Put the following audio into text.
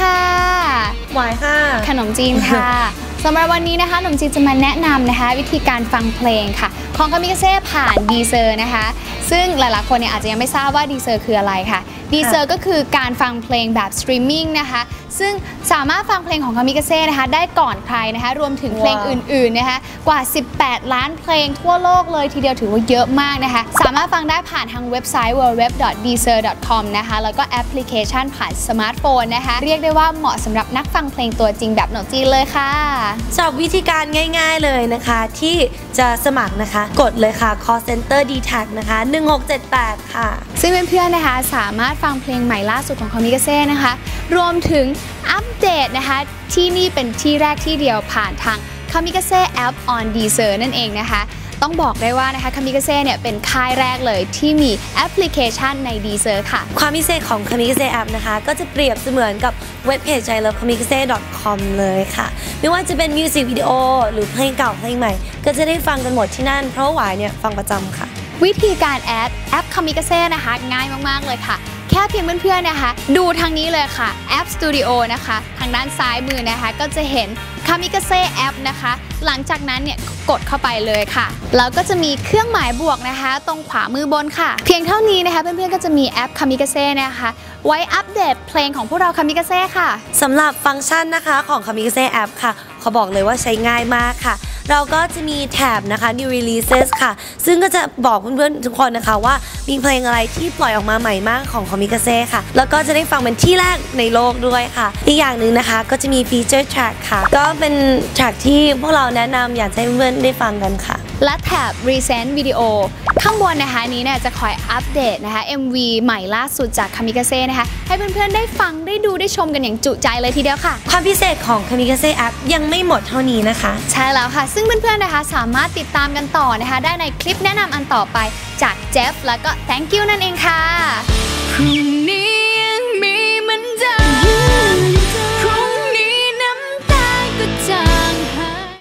ค่ะหวายค่ะ ขนมจีนค่ะสำหรับวันนี้นะคะขนมจีนจะมาแนะนำนะคะ วิธีการฟังเพลงค่ะ ของคามิกาเซ่ผ่านดีเซอร์นะคะ ซึ่งหลายๆคนเนี่ยอาจจะยังไม่ทราบว่าดีเซอร์คืออะไรค่ะ ดีเซอร์ก็คือการฟังเพลงแบบสตรีมมิ่งนะคะ ซึ่งสามารถฟังเพลงของคามิกาเซ่นะคะ ได้ก่อนใครนะคะ รวมถึงเพลงว้าวอื่นๆนะคะกว่า 18 ล้านเพลงทั่วโลกเลยทีเดียวถือว่าเยอะมากนะคะ สามารถฟังได้ผ่านทางเว็บไซต์ www.deezer.com นะคะ แล้วก็แอปพลิเคชันผ่านสมาร์ทโฟนนะคะ เรียกได้ว่าเหมาะสำหรับนักฟังเพลงตัวจริงแบบหนจีนเลยค่ะสำหรับวิธีการง่าย ๆเลยนะคะ ที่จะสมัครนะคะ กดเลยค่ะ call center d t a c นะคะ 1678 ค่ะซึ่งเพื่อนๆนะคะ สามารถฟังเพลงใหม่ล่าสุดของคามิกาเซ่นะคะ รวมถึงอัปเดตนะคะ ที่นี่เป็นที่แรกที่เดียวผ่านทางคามิกาเซ่แอป on Deezer นั่นเองนะคะ ต้องบอกได้ว่านะคะคามิกาเซ่เนี่ยเป็นค่ายแรกเลยที่มีแอปพลิเคชันใน Deezer ค่ะ ความพิเศษของ Kamikaze App นะคะ ก็จะเปรียบเสมือนกับเว็บเพจ i love kamikaze com เลยค่ะ ไม่ว่าจะเป็นมิวสิกวิดีโอหรือเพลงเก่าเพลงใหม่ ก็จะได้ฟังกันหมดที่นั่น เพราะว่าหวายเนี่ยฟังประจำค่ะ วิธีการแอดแอปคามิกาเซ่นะคะ ง่ายมาก ๆ เลยค่ะ แค่เพียงเพื่อนๆนะคะ ดูทางนี้เลยค่ะแอป Studio นะคะ ทางด้านซ้ายมือนะคะ ก็จะเห็นคามิกาเซ่แอปนะคะ หลังจากนั้นเนี่ยกดเข้าไปเลยค่ะแล้วก็จะมีเครื่องหมายบวกนะคะ ตรงขวามือบนค่ะ เพียงเท่านี้นะคะ เพื่อนๆก็จะมีแอปคามิกาเซ่นะคะ ไว้อัปเดตเพลงของพวกเราคามิกาเซ่ค่ะสำหรับฟังก์ชันนะคะของ Kamikaze App ค่ะเขาบอกเลยว่าใช้ง่ายมากค่ะ เราก็จะมีแท็บนะคะ New Releases ค่ะ ซึ่งก็จะบอกเพื่อนๆทุกคนนะคะว่ามีเพลงอะไรที่ปล่อยออกมาใหม่มากของคอมิกาเซ่ค่ะ แล้วก็จะได้ฟังเป็นที่แรกในโลกด้วยค่ะ อีกอย่างหนึ่งนะคะก็จะมี Feature Track ค่ะ ก็เป็น track ที่พวกเราแนะนำอยากให้เพื่อนๆได้ฟังกันค่ะ และแท็บ Recent Video ข้างบนนะคะนี้เนี่ยจะคอยอัปเดตนะคะ MV ใหม่ล่าสุดจากคามิกาเซ่นะคะ ให้เพื่อนๆได้ฟังได้ดูได้ชมกันอย่างจุใจเลยทีเดียวค่ะ ความพิเศษของ Kamikaze App ยังไม่หมดเท่านี้นะคะ ใช่แล้วค่ะ ซึ่งเพื่อนๆนะคะสามารถติดตามกันต่อนะคะ ได้ในคลิปแนะนำอันต่อไปจากเจฟแล้วก็ thank you นั่นเองค่ะพรุ่งนี้